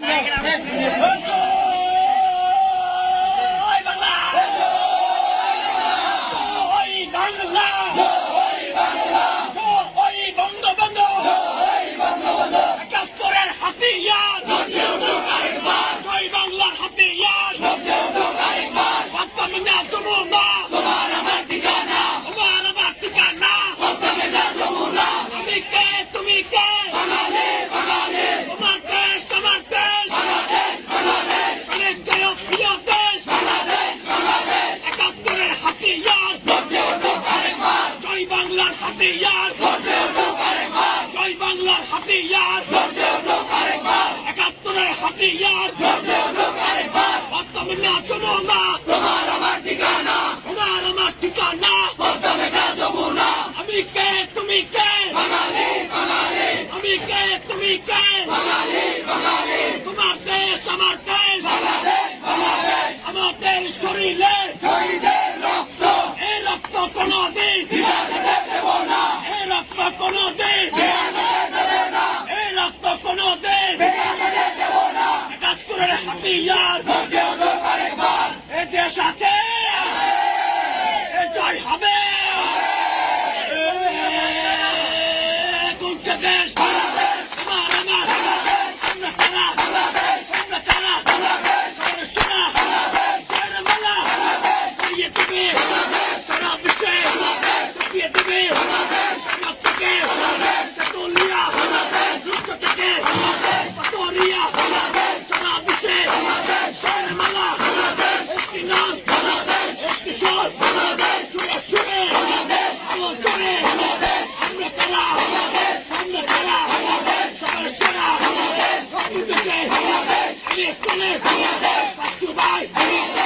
Yeah, yeah, yeah. হাতিয়ার জয় বাংলার হাতিয়ার একাত্তরের হাতিয়ার বর্তমানে আচলো না তোমার আমার ঠিকানা। তোমার আমার আমি কে? তুমি কে? বাঙালি আমি কে? তুমি কে? বাঙালি বাঙালি। তোমার দেশ, আমার দেশ। বাংলাদেশ শরীরে রক্ত। এই রক্ত কোনো Come 敬礼敬礼